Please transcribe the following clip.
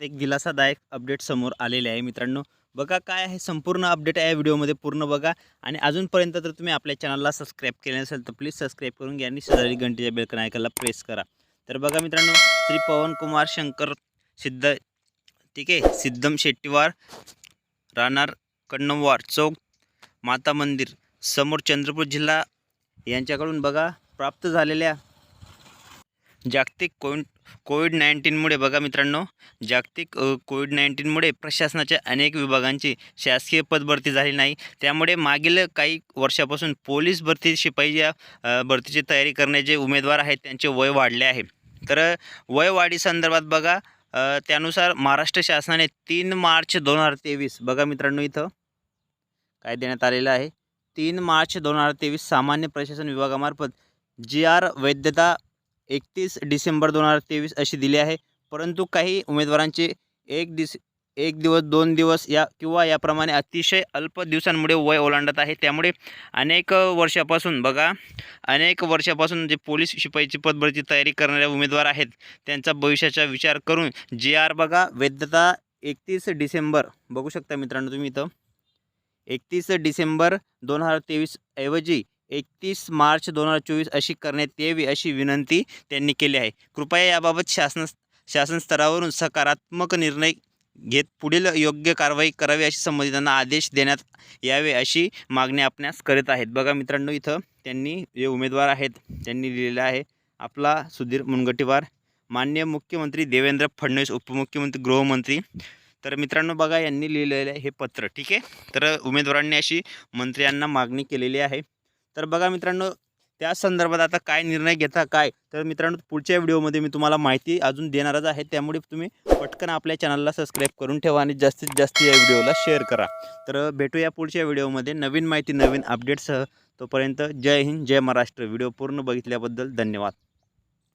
एक दिलासादायक अपडेट समोर आलेले आहे मित्रांनो. बघा काय आहे संपूर्ण अपडेट आहे या व्हिडिओमध्ये पूर्ण बघा. आणि अजूनपर्यंत जर तुम्ही आपल्या चॅनलला सबस्क्राईब केले नसेल तर प्लीज सबस्क्राईब करून घ्या आणि शेजारी घंटेच्या बेलकन ऐकायला प्रेस करा. तर बघा मित्रांनो श्री पवन कुमार शंकर सिद्ध ठीक आहे सिद्धम शेट्टीवार राहणार कण्णमवार चौक माता मंदिर समोर चंद्रपूर जिल्हा यांच्याकडून बघा प्राप्त झालेल्या जागतिक कोविड कोविड नाईन्टीनमुळे बघा मित्रांनो जागतिक कोविड नाईन्टीनमुळे प्रशासनाच्या अनेक विभागांची शासकीय पदभरती झाली नाही. त्यामुळे मागील काही वर्षापासून पोलीस भरती शिपाई या भरतीची तयारी करण्याचे उमेदवार आहेत त्यांचे वय वाढले आहे. तर अ, वय वाढीसंदर्भात बघा त्यानुसार महाराष्ट्र शासनाने तीन मार्च दोन हजार तेवीस बघा मित्रांनो इथं काय देण्यात आलेलं आहे? तीन मार्च दोन हजार तेवीस सामान्य प्रशासन विभागामार्फत जी आर वैद्यता एकतीस डिसेंबर दोन हजार तेवीस अशी दिली आहे. परंतु काही उमेदवारांचे एक दिस एक दिवस दोन दिवस या किंवा याप्रमाणे अतिशय अल्प दिवसांमुळे वय ओलांडत आहे. त्यामुळे अनेक वर्षापासून बघा अनेक वर्षापासून जे पोलीस शिपाईची पदभरती तयारी करणारे उमेदवार आहेत त्यांचा भविष्याचा विचार करून जे आर बघा वैधता एकतीस डिसेंबर बघू शकता मित्रांनो तुम्ही इथं एकतीस डिसेंबर दोन हजार तेवीस ऐवजी एकतीस मार्च दोन हजार चोवीस अशी करण्यात यावी अशी विनंती त्यांनी केली आहे. कृपया याबाबत शासन शासन स्तरावरून सकारात्मक निर्णय घेत पुढील योग्य कारवाई करावी अशी संबंधितांना आदेश देण्यात यावे अशी मागणी आपणास करत आहेत. बघा मित्रांनो इथं त्यांनी जे उमेदवार आहेत त्यांनी लिहिलेलं आहे. आपला सुधीर मुनगटीवार मान्य मुख्यमंत्री देवेंद्र फडणवीस उपमुख्यमंत्री गृहमंत्री. तर मित्रांनो बघा यांनी लिहिलेलं आहे हे पत्र. ठीक आहे? तर उमेदवारांनी अशी मंत्र्यांना मागणी केलेली आहे. तर बघा मित्रांनो त्या संदर्भात आता काय निर्णय घेता काय? तर मित्रांनो पुढच्या व्हिडिओमध्ये मी तुम्हाला माहिती अजून देणारच आहे. त्यामुळे तुम्ही पटकन आपल्या चॅनलला सबस्क्राईब करून ठेवा आणि जास्तीत जास्त या व्हिडिओला शेअर करा. तर भेटूया पुढच्या व्हिडिओमध्ये नवीन माहिती नवीन अपडेटसह तोपर्यंत जय हिंद जय महाराष्ट्र. व्हिडिओ पूर्ण बघितल्याबद्दल धन्यवाद.